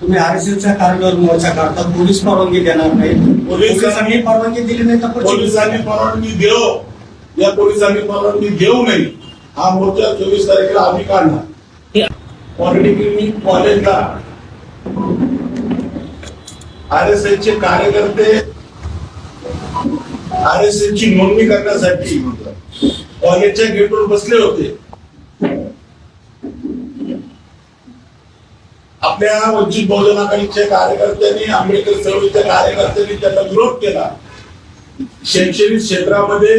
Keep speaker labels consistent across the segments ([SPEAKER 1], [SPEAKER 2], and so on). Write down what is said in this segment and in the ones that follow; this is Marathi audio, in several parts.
[SPEAKER 1] तुम्ही आरएसएसच्या कार्यालयावर मोर्चा काढता पोलीस परवानगी देणार नाही. पोलिसांनी परवानगी दिली नाही तर
[SPEAKER 2] पोलिसांनी परवानगी देऊ. या पोलिसांनी परवानगी देऊ नये हा मोर्चा चोवीस तारखेला आम्ही काढणार. पॉलिटेक्निक कॉलेजला आर एस एस चे कार्यकर्ते आर एस एस ची नोंदणी करण्यासाठी कॉलेजच्या गेटवर बसले होते. आपल्या वंचित बहुजन आघाडीच्या कार्यकर्त्यांनी आंबेडकर चळवळीच्या कार्यकर्त्यांनी त्यांना विरोध केला. शैक्षणिक क्षेत्रामध्ये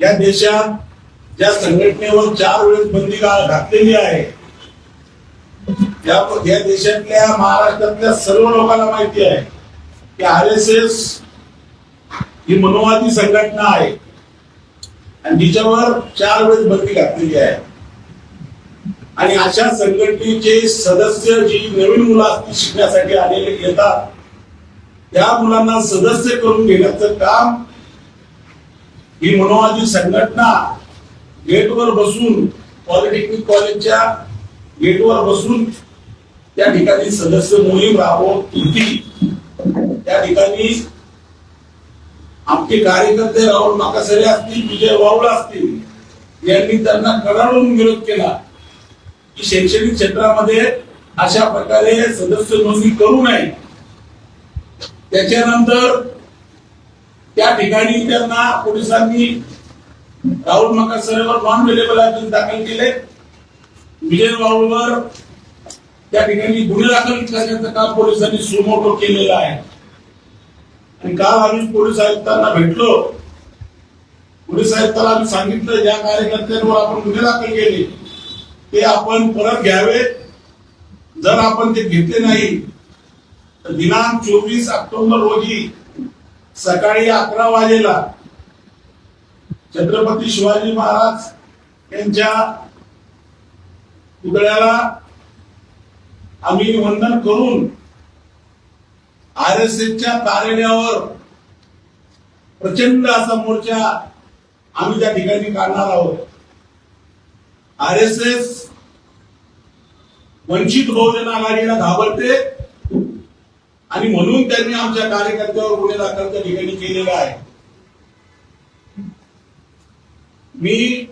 [SPEAKER 2] या देशात ज्या संघटनेवर चार वेळेस बंदी घातलेली आहे या या देशातल्या महाराष्ट्रातल्या सर्व लोकांना माहिती आहे की आर एस एस ही मनोवादी संघटना आहे. आणि तिच्यावर चार वेळेस बंदी घातलेली आहे. आणि अशा संघटनेचे सदस्य जी नवीन मुलं असतील शिकण्यासाठी आलेले येतात त्या मुलांना सदस्य करून घेण्याचं काम ही मनोवादी संघटना गेटवर बसून पॉलिटेक्निक कॉलेजच्या गेटवर बसून त्या ठिकाणी सदस्य मोहीम राबवत होती. त्या ठिकाणी आमचे कार्यकर्ते राहुल माकासरे असतील विजय वावळ असतील यांनी त्यांना कडाडून विरोध केला. की शैक्षणिक क्षेत्रामध्ये अशा प्रकारे सदस्य नोंदणी करू नये. त्याच्यानंतर त्या ठिकाणी त्यांना पोलिसांनी राहुल मकासरेवर नॉन अवेलेबल अर्ज दाखल केले. विजय वाळूवर त्या ठिकाणी गुन्हे दाखल करण्याचं काम पोलिसांनी सुमोटो केलेलं आहे. आणि काल आम्ही पोलीस आयुक्तांना भेटलो. पोलीस आयुक्ताला आम्ही सांगितलं ज्या कार्यकर्त्यांवर आपण गुन्हे दाखल केले. ते आपण परत घ्यावे. जर आपण ते घेतले नाही तर दिनांक चोवीस ऑक्टोबर रोजी सकाळी अकरा वाजेला छत्रपती शिवाजी महाराज यांच्या पुतळ्याला आम्ही वंदन करून आर एस एसच्या कार्यालयावर प्रचंड असा मोर्चा आम्ही त्या ठिकाणी काढणार आहोत. R S S Vanchit Bahujan आघाडीला घाबरते. आणि म्हणून त्यांनी आमच्या कार्यकर्त्यावर गुन्हे दाखल त्या ठिकाणी केलेला आहे. मी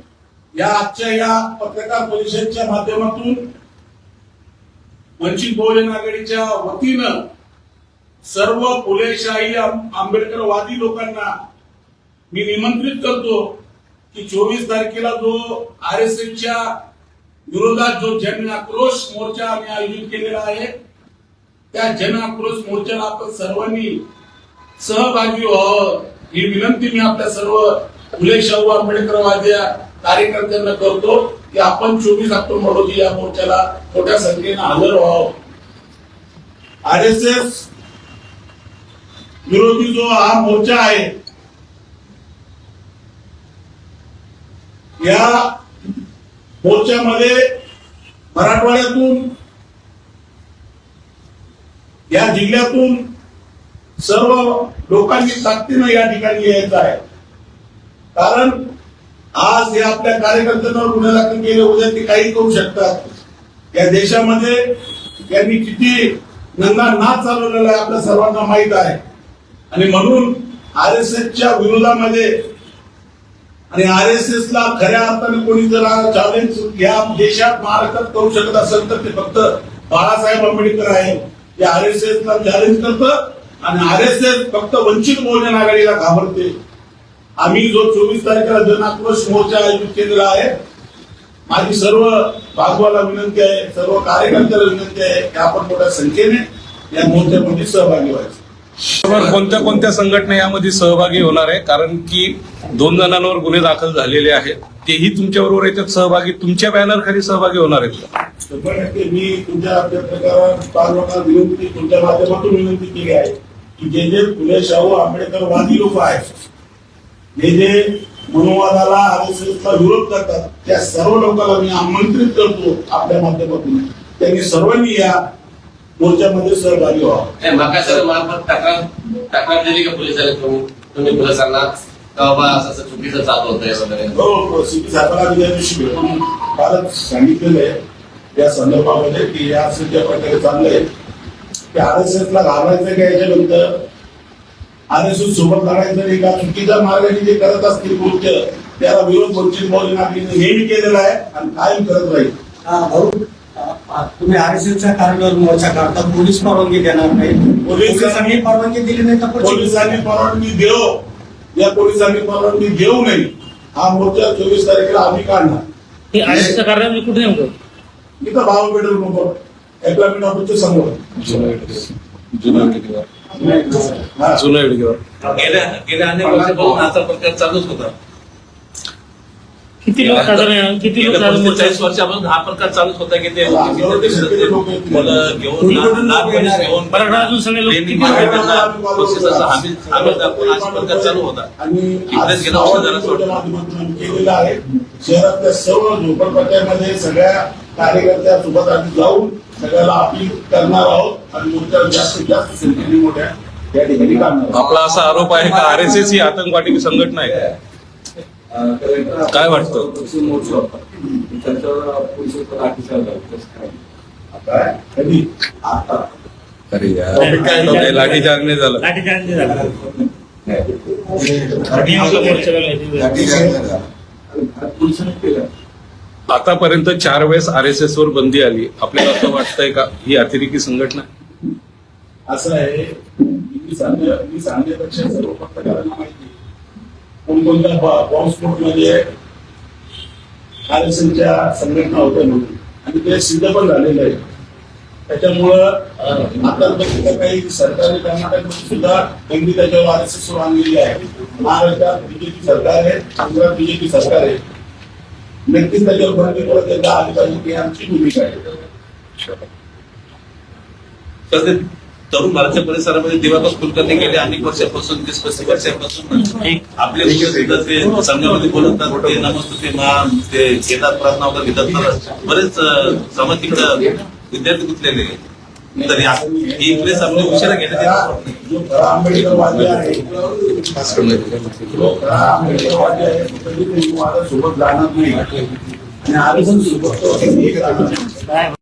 [SPEAKER 2] या आजच्या या पत्रकार परिषदेच्या माध्यमातून वंचित बहुजन आघाडीच्या वतीनं सर्व फुलेशाही आंबेडकरवादी लोकांना मी निमंत्रित करतो. की चोवीस तारखेला जो आर एस एसच्या विरोधात जो जन आक्रोश मोर्चा आम्ही आयोजित केलेला आहे त्या जन आक्रोश मोर्चाला आपण सर्वांनी सहभागी व्हावं. ही विनंती मी आपल्या सर्व फुले शाहू आंबेडकरवाद्या कार्यकर्त्यांना करतो की आपण चोवीस ऑक्टोबर रोजी या मोर्चाला मोठ्या संख्येनं हजर व्हावं. आर एस एस विरोधी जो हा मोर्चा आहे या मोर्चामध्ये मराठवाड्यातून या जिल्ह्यातून सर्व लोकांनी ताकदीनं या ठिकाणी यायचं आहे. कारण आज या आपल्या कार्यकर्त्यांवर गुन्हे दाखल केले उद्या ते काही करू शकतात. या देशामध्ये त्यांनी किती नंगा नाच चालवलेला आहे आपल्या सर्वांना माहीत आहे. आणि म्हणून आर एस एसच्या विरोधामध्ये आणि आर एस एस ला खऱ्या अर्थाने कोणी जर चॅलेंज या देशात महाराष्ट्रात करू शकत असेल तर ते फक्त बाळासाहेब आंबेडकर आहे. ते आर एस एस ला चॅलेंज करतं आणि आर एस एस फक्त वंचित बहुजन आघाडीला घाबरते. आम्ही जो चोवीस तारखेला जनाक्रोश मोर्चा आयोजित केलेला आहे माझी सर्व बाजूला विनंती आहे सर्व कार्यकर्त्याला विनंती आहे की आपण मोठ्या संख्येने या मोर्चामध्ये सहभागी व्हायचं.
[SPEAKER 3] कोणत्या कोणत्या संघटना यामध्ये सहभागी होणार आहे? कारण की दोन जणांवर गुन्हे दाखल झालेले आहेत. तेही तुमच्या बरोबर याच्यात सहभागी तुमच्या बॅनर खाली सहभागी होणार आहेत
[SPEAKER 2] मी तुमच्या विनंती तुमच्या माध्यमातून विनंती केली आहे की जे जे फुले शाहू आंबेडकरवादी लोक आहेत जे जे मनोवादाला आर एस विरोध करतात त्या सर्व लोकांना मी आमंत्रित करतो आपल्या माध्यमातून. त्यांनी सर्वांनी या मोर्चामध्ये सहभागी व्हावं
[SPEAKER 4] मकासर मार्फत तक्रार तक्रार दिली का पोलिसांनी तुम्ही? तुम्ही पोलिसांना बाबा असं चुकीचं चालू होतंय वगैरे.
[SPEAKER 2] हो सिटी साहेबांना मी त्या दिवशी भेटून फारच सांगितलेलं आहे या संदर्भामध्ये की या असं ज्या प्रकारे चाललंय. की आर एस एस ला घालायचं का याच्यानंतर? आर एस एस सोबत लढायचं नाही का? चुकीच्या मार्गाने जे करत असतील कृत्य त्याला विरोध वंचित बहुजन आघाडीने नेहमी केलेला आहे आणि कायम करत राहील.
[SPEAKER 1] हा, तुम्ही आरएसएसच्या कार्यालयावर मोर्चा काढता पोलीस परवानगी देणार नाही.
[SPEAKER 2] पोलीस-
[SPEAKER 1] पोलिसांनी परवानगी दिली नाही तर
[SPEAKER 2] पोलिसांनी परवानगी देऊ. या पोलिसांनी परवानगी देऊ नये. हा मोर्चा चोवीस तारखेला आम्ही काढणार.
[SPEAKER 5] हे आरएसचं कार्य म्हणजे कुठे नेमकं?
[SPEAKER 2] इथं भाव पेट्रोल पंप एम्प्लॉयमेंट ऑफिसच्या समोर. हा.
[SPEAKER 3] जुनं एडगेवर
[SPEAKER 6] गेल्या गेल्या अनेक वर्षापासून असा प्रकार चालूच होता.
[SPEAKER 5] किती लोक साधारण किती लोक
[SPEAKER 6] पंचेचाळीस वर्षापासून हा प्रकार चालूच होता की ते? मुलं घेऊन लहान लहान
[SPEAKER 5] अजून सगळे लोक
[SPEAKER 6] ट्रेनिंग
[SPEAKER 5] किती
[SPEAKER 6] मागे
[SPEAKER 5] लोक
[SPEAKER 6] त्यांना बक्षिसाचं हमी हमी दाखवून असा प्रकार चालू होता.
[SPEAKER 2] आणि
[SPEAKER 6] इकडेच गेल्या वर्षी जरा सोडलं.
[SPEAKER 2] माध्यमातून आम्ही केलेलं आहे. शहरातल्या सर्व झोपडपट्ट्यामध्ये सगळ्या कार्यकर्त्या सोबत आम्ही जाऊन सगळ्याला अपील करणार आहोत. आणि मोठ्या जास्तीत जास्त संख्येने मोठ्या या ठिकाणी आहोत.
[SPEAKER 3] आपला असा आरोप आहे का? आर एस एस ही आतंकवादी संघटना आहे काय वाटतं?
[SPEAKER 2] आता कधी आता
[SPEAKER 3] अरे यार लाठीचार्ज नाही झालं. आतापर्यंत चार वेळेस आर एस एस वर बंदी आली आपल्याला असं वाटतंय का ही अतिरेकी संघटना?
[SPEAKER 2] असं आहे मी सांगण्या मी सांगण्यापेक्षा सर्व पत्रकारांना माहिती आहे. कोणकोणत्या बॉ- बॉम्बस्फोटमध्ये आरएसएलच्या संघटना होत्या म्हणून. आणि ते सिद्ध पण झालेलं आहे त्याच्यामुळं आता बघितलं काही सरकारी कर्नाटकमध्ये सुद्धा त्यांनी त्याच्यावर आर सुरू आणलेली आहे. महाराष्ट्रात बीजेपी सरकार आहे आंध्रात बीजेपी सरकार आहे. नक्कीच त्याच्यावर भरती परत एकदा आली पाहिजे ही आमची भूमिका आहे
[SPEAKER 6] तरुण भारतच्या परिसरामध्ये दिवाकर कुलकर्णी गेले अनेक वर्षापासून वीस पस्तीस वर्षापासून आपले लोक सुद्धा ते संघामध्ये बोलतात ते नमस्ते ते मा ते घेतात प्रार्थना वगैरे घेतात तर बरेच अं, समाज तिकडं विद्यार्थी गुंतलेले. तर ही प्रेस आपली उशिरा
[SPEAKER 2] आरक्षण सोबत जाणार नाही.